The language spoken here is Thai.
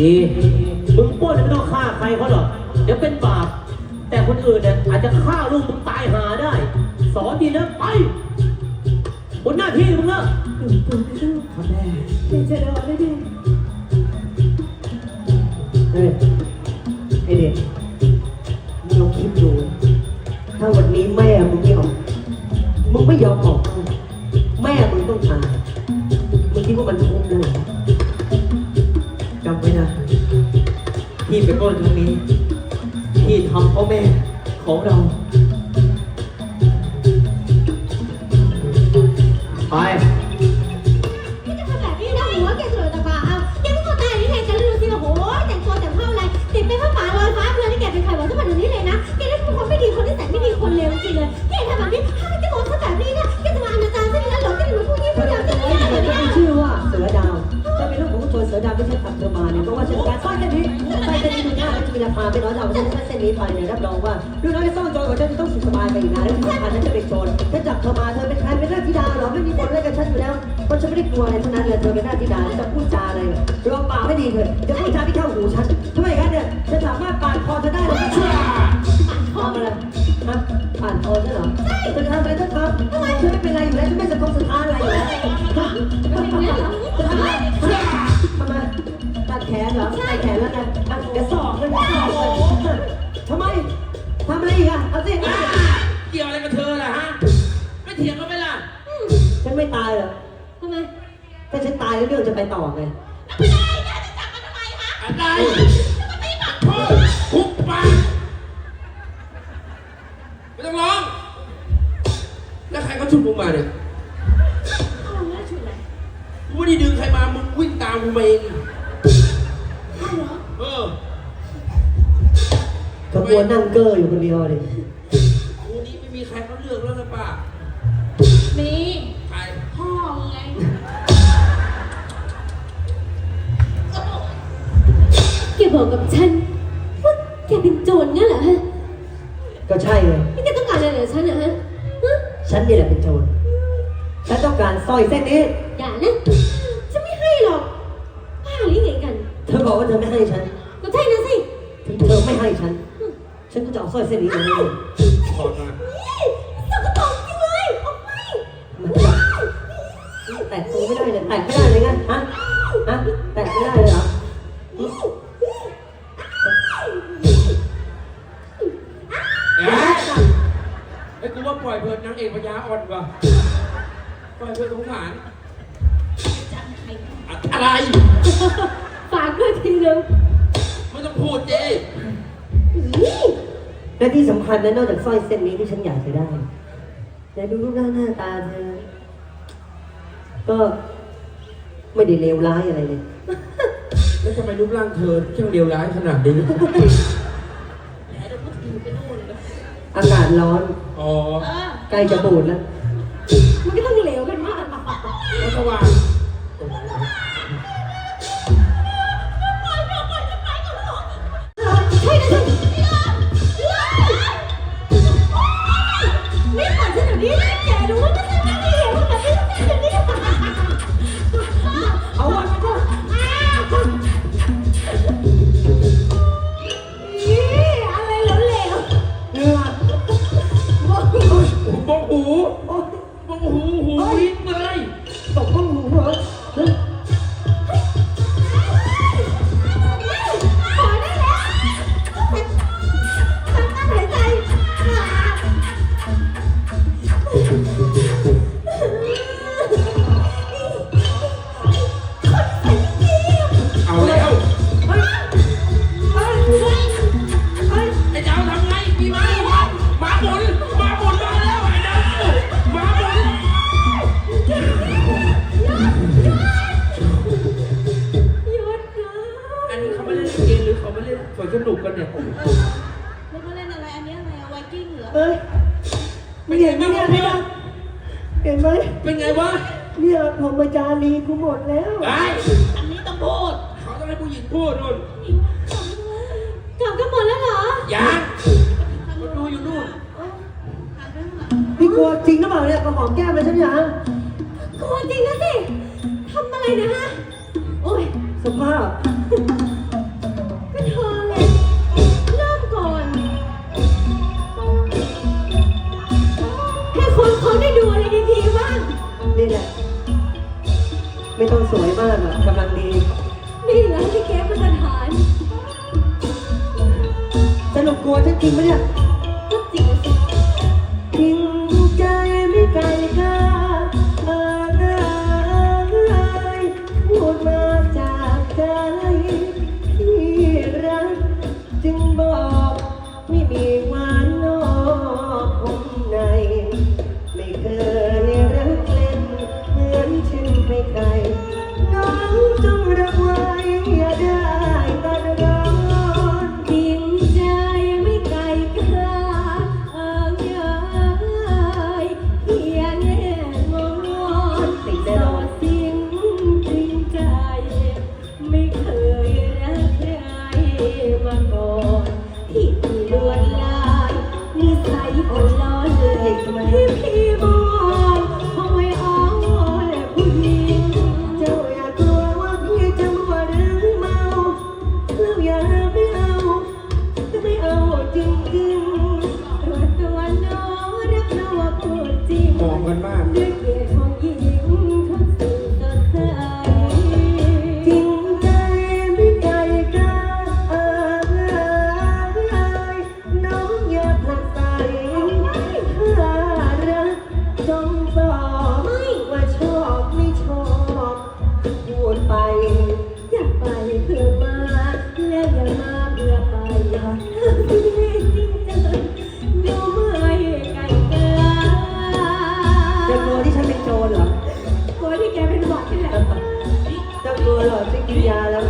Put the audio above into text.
ดีมึงปล้นไม่ต้องฆ่าใครเขาหรอก เดี๋ยวเป็นบาป แต่คนอื่นเนี่ยอาจจะฆ่าลูกมึงตายหาได้ สอนดีนะไปบนหน้าที่มึงนะอยู่ตัวนะลูกครับแม่เป็นจะรอได้ดิเฮ้ยไอเด็กมึงลองคิดดู ถ้าวันนี้แม่มึงไม่ออก มึงไม่ยอมออกมาแม่มึงต้องตายมึงคิดว่ามันคุ้มเลยเหรอ จำไว้นะพี่ไปปล้นครั้งนี้พี่ทำเพราแม่ของเรา ไป ไปเนี่ยรับรองว่าดูน้อยจะซ่อนโจรของฉันจะต้องสุขสบายไปอีกนานและที่สำคัญฉันจะเป็นโจรถ้าจับเธอมาเธอเป็นใครเป็นหน้าธิดาเหรอไม่มีคนเล่นกับฉันอยู่แล้วเพราะฉันไม่ได้กลัวอะไรทั้งนั้นเลยเธอเป็นหน้าธิดาจะพูดจาอะไรลองปากไม่ดีเถอะจะพูดจาที่เข้าหูฉันทำไมกันเนี่ยจะสามารถปาดคอเธอได้เลยทำำอะไรอีกอะเอาสิเกี่ยวอะไรกับเธอล่ะฮะ ไม่เถียงกันไหมล่ะฉันไม่ตายเหรอทำไมถ้าฉันตายแล้วเรื่องจะไปต่อไงอะไรพ่อคุกปากไม่ต้องร้อง แล้วใครเขาชุบมึงมาเนี่ยเอาแล้วชุดอะไรกูไม่ได้ดึงใครมา มึงวิ่งตามกูมาเอง ขบวนนั่งเกอร์อยู่คนเดียวเลยกูนี้ไม่มีใครเขาเลือกแล้วนะป้ามีใครพ่อมึงไงแกบอกกับฉันว่าแกเป็นโจรงั้นเหรอฮะก็ใช่ไงนี่แกต้องการอะไรเหรอฉันเหรอฮะฮะฉันนี่แหละเป็นโจรฉันต้องการสร้อยเส้นนี้ อย่านะฉันไม่ให้หรอกบ้าหรือไงกัน เธอบอกว่าเธอไม่ให้ฉันก็ใช่นะสิถึงเธอไม่ให้ฉัน ฉันก็จะเอาสร้อยเส้นนี้มาให้เธอถอดมาสกปรกจริงเลยออกไปมันจะแตะตัวไม่ได้เลยแตะไม่ได้เลยไงฮะฮะแตะไม่ได้เลยเหรอเอ๊ะไอ้กูว่าปล่อยเพื่อนนางเอกพญาอ่อนว่ะปล่อยเพื่อนสงสารอะอะไร ฝากด้วยทีนึงไม่ต้องพูดเจ้ และที่สำคัญนะนอกจากสร้อยเส้นนี้ที่ฉันอยากจะได้แต่ดูรูปร่างหน้าตาเธอ ก็ไม่ได้เลวร้ายอะไรเลย แล้วทำไมรูปร่างเธอช่างเลวร้ายขนาดนี้ อากาศร้อน อ๋อใกล้จะบูดแล้ว มันก็ต้องเหลวกันมาก แล้วสว่าง เขาไม่เล่นเกมหรือเขาไม่เล่นสวนสนุกกันเนี่ยแล้วก็เล่นอะไรอันนี้อะไรไวกิ้งเหรอเฮ้ยไม่เห็นไหมเนี่ยพี่ดาเห็นไหมเป็นไงวะเนี่ยพรหมจารีกูหมดแล้วไอ้อันนี้ต้องพูดเขาต้องให้ผู้หญิงพูดนู่นกลับกันหมดแล้วเหรอยังมาดูอยู่นู่นพี่กลัวจริงหรือเปล่าเนี่ยกระหอมแก้มเลยฉันเนี่ยฮะกลัวจริงนะสิทำอะไรนะฮะโอ้ยสภาพ กัวฉันจริงไหมเนี่ยจริงสิทิ้งใจไม่ไกลค่ะออเอยพูดมาจากใจที่รัก จึงบอกไม่มีหวานนอกคงใน ไม่เคย อย่ามาเบื่จะกลัวที่ฉันเป็นโจรเหรอ กลัวที่แกเป็นหมอที่แหลจะกลัวเหรอจะกินยาแล้ว